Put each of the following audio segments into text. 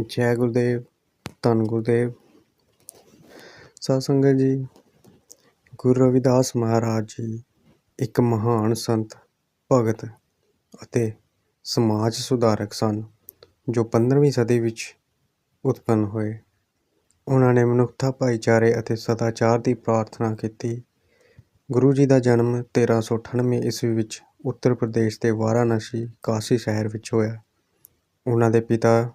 ਜੈ ਗੁਰਦੇਵ, ਧੰਨ ਗੁਰਦੇਵ। ਸਾਧ ਸੰਗਤ ਜੀ, ਗੁਰੂ ਰਵਿਦਾਸ ਮਹਾਰਾਜ ਜੀ, ਇੱਕ ਮਹਾਨ ਸੰਤ, ਭਗਤ ਅਤੇ ਸਮਾਜ ਸੁਧਾਰਕ ਸਨ, ਜੋ 15ਵੀਂ ਸਦੀ ਵਿੱਚ ਉਤਪੰਨ ਹੋਏ। ਉਹਨਾਂ ਨੇ ਮਨੁੱਖਤਾ, ਭਾਈਚਾਰੇ ਅਤੇ ਸਦਾਚਾਰ ਦੀ ਪ੍ਰਾਰਥਨਾ ਕੀਤੀ। ਗੁਰੂ ਜੀ ਦਾ ਜਨਮ 1398 ਈਸਵੀ ਵਿੱਚ ਉੱਤਰ ਪ੍ਰਦੇਸ਼ ਦੇ ਵਾਰਾਣਸੀ ਕਾਸ਼ੀ ਸ਼ਹਿਰ ਵਿੱਚ ਹੋਇਆ। ਉਹਨਾਂ ਦੇ ਪਿਤਾ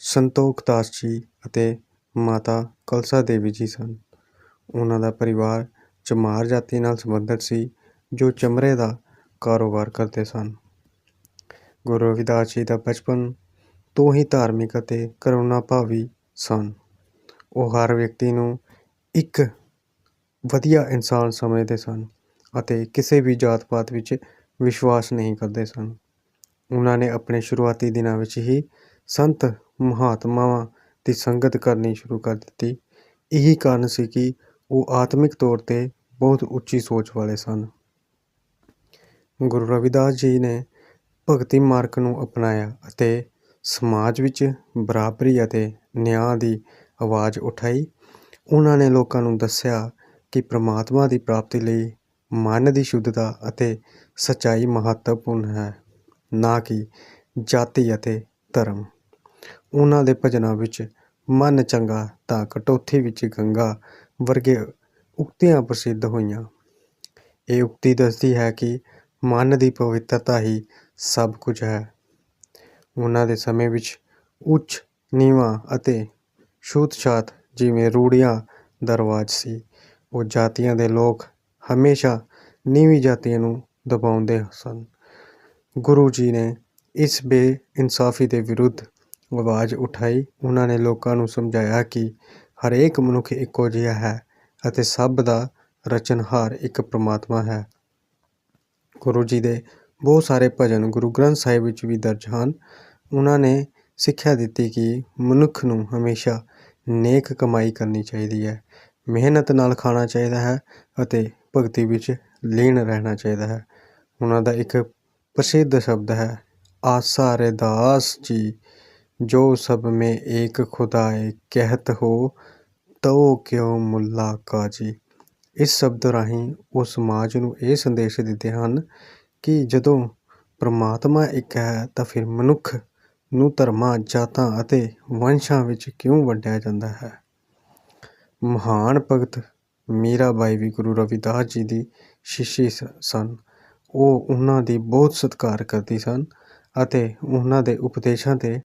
ਸੰਤੋਖ ਦਾਸ ਜੀ ਅਤੇ ਮਾਤਾ ਕਲਸਾ ਦੇਵੀ ਜੀ ਸਨ। ਉਹਨਾਂ ਦਾ ਪਰਿਵਾਰ ਚਮਾਰ ਜਾਤੀ ਨਾਲ ਸੰਬੰਧਿਤ ਸੀ, ਜੋ ਚਮੜੇ ਦਾ ਕਾਰੋਬਾਰ ਕਰਦੇ ਸਨ। ਗੁਰੂ ਰਵਿਦਾਸ ਜੀ ਦਾ ਬਚਪਨ ਤੋਂ ਹੀ ਧਾਰਮਿਕ ਅਤੇ ਕਰੁਣਾ ਭਾਵੀ ਸਨ। ਉਹ ਹਰ ਵਿਅਕਤੀ ਨੂੰ ਇੱਕ ਵਧੀਆ ਇਨਸਾਨ ਸਮਝਦੇ ਸਨ ਅਤੇ ਕਿਸੇ ਵੀ ਜਾਤ ਪਾਤ ਵਿੱਚ ਵਿਸ਼ਵਾਸ ਨਹੀਂ ਕਰਦੇ ਸਨ। ਉਹਨਾਂ ਨੇ ਆਪਣੇ ਸ਼ੁਰੂਆਤੀ ਦਿਨਾਂ ਵਿੱਚ ਹੀ ਸੰਤ ਮਹਾਤਮਾਵਾਂ ਦੀ ਸੰਗਤ ਕਰਨੀ ਸ਼ੁਰੂ ਕਰ ਦਿੱਤੀ। ਇਹੀ ਕਾਰਨ ਸੀ ਕਿ ਉਹ ਆਤਮਿਕ ਤੌਰ ਤੇ ਬਹੁਤ ਉੱਚੀ ਸੋਚ ਵਾਲੇ ਸਨ। ਗੁਰੂ ਰਵਿਦਾਸ ਜੀ ਨੇ ਭਗਤੀ ਮਾਰਗ ਨੂੰ ਅਪਣਾਇਆ ਅਤੇ ਸਮਾਜ ਵਿੱਚ ਬਰਾਬਰੀ ਅਤੇ ਨਿਆਂ ਦੀ ਆਵਾਜ਼ ਉਠਾਈ। ਉਹਨਾਂ ਨੇ ਲੋਕਾਂ ਨੂੰ ਦੱਸਿਆ ਕਿ ਪ੍ਰਮਾਤਮਾ ਦੀ ਪ੍ਰਾਪਤੀ ਲਈ ਮਨ ਦੀ ਸ਼ੁੱਧਤਾ ਅਤੇ ਸੱਚਾਈ ਮਹੱਤਵਪੂਰਨ ਹੈ, ਨਾ ਕਿ ਜਾਤੀ ਅਤੇ ਧਰਮ। ਉਹਨਾਂ ਦੇ ਭਜਨਾਂ ਵਿੱਚ ਮਨ ਚੰਗਾ ਤਾਂ ਕਟੌਤੀ ਵਿੱਚ ਗੰਗਾ ਵਰਗੇ ਉਕਤੀਆਂ ਪ੍ਰਸਿੱਧ ਹੋਈਆਂ। ਇਹ ਉਕਤੀ ਦੱਸਦੀ ਹੈ ਕਿ ਮਨ ਦੀ ਪਵਿੱਤਰਤਾ ਹੀ ਸਭ ਕੁਝ ਹੈ। ਉਹਨਾਂ ਦੇ ਸਮੇਂ ਵਿੱਚ ਉੱਚ, ਨੀਵਾਂ ਅਤੇ ਛੂਤ-ਛਾਤ ਜਿਵੇਂ ਰੂੜੀਆਂ ਦਾ ਰਿਵਾਜ ਸੀ। ਉਹ ਜਾਤੀਆਂ ਦੇ ਲੋਕ ਹਮੇਸ਼ਾ ਨੀਵੀਂ ਜਾਤੀਆਂ ਨੂੰ ਦਬਾਉਂਦੇ ਸਨ। ਗੁਰੂ ਜੀ ਨੇ ਇਸ ਬੇਇਨਸਾਫੀ ਦੇ ਵਿਰੁੱਧ ਆਵਾਜ਼ ਉਠਾਈ। ਉਹਨਾਂ ਨੇ ਲੋਕਾਂ ਨੂੰ ਸਮਝਾਇਆ ਕਿ ਹਰੇਕ ਮਨੁੱਖ ਇੱਕੋ ਜਿਹਾ ਹੈ ਅਤੇ ਸਭ ਦਾ ਰਚਨਹਾਰ ਇੱਕ ਪ੍ਰਮਾਤਮਾ ਹੈ। ਗੁਰੂ ਜੀ ਦੇ ਬਹੁਤ ਸਾਰੇ ਭਜਨ ਗੁਰੂ ਗ੍ਰੰਥ ਸਾਹਿਬ ਵਿੱਚ ਵੀ ਦਰਜ ਹਨ। ਉਹਨਾਂ ਨੇ ਸਿੱਖਿਆ ਦਿੱਤੀ ਕਿ ਮਨੁੱਖ ਨੂੰ ਹਮੇਸ਼ਾ ਨੇਕ ਕਮਾਈ ਕਰਨੀ ਚਾਹੀਦੀ ਹੈ, ਮਿਹਨਤ ਨਾਲ ਖਾਣਾ ਚਾਹੀਦਾ ਹੈ ਅਤੇ ਭਗਤੀ ਵਿੱਚ ਲੀਨ ਰਹਿਣਾ ਚਾਹੀਦਾ ਹੈ। ਉਹਨਾਂ ਦਾ ਇੱਕ ਪ੍ਰਸਿੱਧ ਸ਼ਬਦ ਹੈ ਆਸਾ ਰੈਦਾਸ ਜੀ। ਜੋ ਸਭ ਮੇ ਏਕ ਖੁਦਾਏ ਕਹਿਤ ਹੋ ਤੋ ਕਿਉ ਮੁੱਲਾ ਕਾਜੀ। ਇਸ ਸ਼ਬਦ ਰਾਹੀਂ ਉਹ ਸਮਾਜ ਨੂੰ ਇਹ ਸੰਦੇਸ਼ ਦਿੰਦੇ ਹਨ ਕਿ ਜਦੋਂ ਪ੍ਰਮਾਤਮਾ ਇੱਕ ਹੈ ਤਾਂ ਫਿਰ ਮਨੁੱਖ ਨੂੰ ਧਰਮਾਂ, ਜਾਤਾਂ ਅਤੇ ਵੰਸ਼ਾਂ ਵਿੱਚ ਕਿਉਂ ਵੰਡਿਆ ਜਾਂਦਾ ਹੈ? ਮਹਾਨ ਭਗਤ ਮੀਰਾਬਾਈ ਵੀ ਗੁਰੂ ਰਵਿਦਾਸ ਜੀ ਦੀ ਸ਼ਿਸ਼ੀ ਸਨ। ਉਹ ਉਹਨਾਂ ਦੀ ਬਹੁਤ ਸਤਿਕਾਰ ਕਰਦੀ ਸਨ ਅਤੇ ਉਹਨਾਂ ਦੇ ਉਪਦੇਸ਼ਾਂ 'ਤੇ